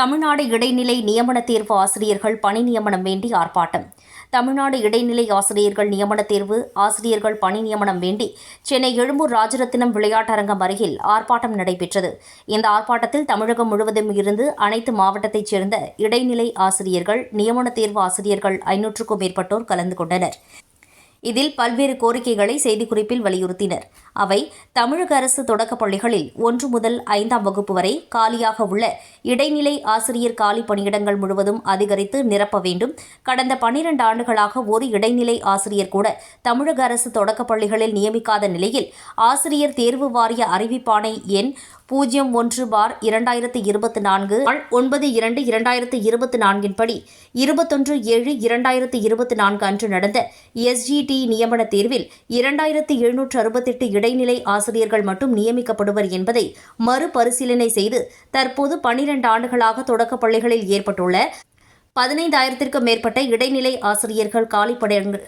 தமிழ்நாடு இடைநிலை நியமன தேர்வு ஆசிரியர்கள் பணி நியமனம் வேண்டி ஆர்ப்பாட்டம். தமிழ்நாடு இடைநிலை ஆசிரியர்கள் நியமன தேர்வு ஆசிரியர்கள் பணி நியமனம் வேண்டி சென்னை எழும்பூர் ராஜரத்தினம் விளையாட்டரங்கம் அருகில் ஆர்ப்பாட்டம் நடைபெற்றது. இந்த ஆர்ப்பாட்டத்தில் தமிழகம் முழுவதும் இருந்து அனைத்து மாவட்டத்தைச் சேர்ந்த இடைநிலை ஆசிரியர்கள் நியமன தேர்வு ஆசிரியர்கள் ஐநூற்றுக்கும் மேற்பட்டோர் கலந்து கொண்டனர். இதில் பல்வேறு கோரிக்கைகளை செய்திக்குறிப்பில் வலியுறுத்தினர். அவை தமிழக அரசு தொடக்கப் பள்ளிகளில் ஒன்று முதல் ஐந்தாம் வகுப்பு வரை காலியாக உள்ள இடைநிலை ஆசிரியர் காலி பணியிடங்கள் முழுவதும் அதிகரித்து நிரப்ப வேண்டும். கடந்த பனிரண்டு ஆண்டுகளாக ஒரு இடைநிலை ஆசிரியர் கூட தமிழக அரசு தொடக்கப் பள்ளிகளில் நியமிக்காத நிலையில் ஆசிரியர் தேர்வு வாரிய அறிவிப்பாணை எண் பூஜ்ஜியம் ஒன்று பார் இரண்டாயிரத்து இருபத்தி நான்கு ஒன்பது இரண்டு இரண்டாயிரத்து இருபத்தி நான்கின் படி இருபத்தொன்று ஏழு இரண்டாயிரத்து இருபத்தி நான்கு அன்று நடந்த எஸ்ஜிடி நியமன தேர்வில் இரண்டாயிரத்து எழுநூற்று அறுபத்தெட்டு இடைநிலை ஆசிரியர்கள் மட்டும் நியமிக்கப்படுவர் என்பதை மறுபரிசீலனை செய்து தற்போது பனிரெண்டு ஆண்டுகளாக தொடக்கப் பள்ளிகளில் ஏற்பட்டுள்ள பதினைந்தாயிரத்திற்கும் மேற்பட்ட இடைநிலை ஆசிரியர்கள் காலிப்படையங்கள்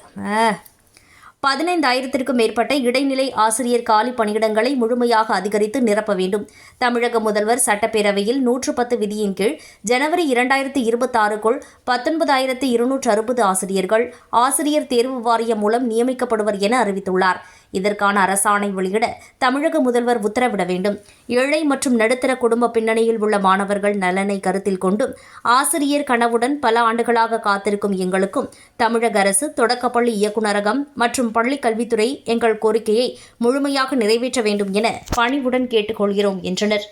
பதினைந்தாயிரத்திற்கும் மேற்பட்ட இடைநிலை ஆசிரியர் காலி பணியிடங்களை முழுமையாக அதிகரித்து நிரப்ப வேண்டும். தமிழக முதல்வர் சட்டப்பேரவையில் நூற்று பத்து விதியின் கீழ் ஜனவரி இரண்டாயிரத்தி இருபத்தி ஆறுக்குள் பத்தொன்பதாயிரத்து இருநூற்று அறுபது ஆசிரியர்கள் ஆசிரியர் தேர்வு வாரியம் மூலம் நியமிக்கப்படுவர் என அறிவித்துள்ளார். இதற்கான அரசாணை வெளியிட தமிழக முதல்வர் உத்தரவிட வேண்டும். ஏழை மற்றும் நடுத்தர குடும்ப பின்னணியில் உள்ள மாணவர்கள் நலனை கருத்தில் கொண்டும் ஆசிரியர் கனவுடன் பல ஆண்டுகளாக காத்திருக்கும் எங்களுக்கும் தமிழக அரசு தொடக்கப்பள்ளி இயக்குநரகம் மற்றும் பள்ளிக் கல்வித்துறை எங்கள் கோரிக்கையை முழுமையாக நிறைவேற்ற வேண்டும் என பணிவுடன் கேட்டுக்கொள்கிறோம் என்றனர்.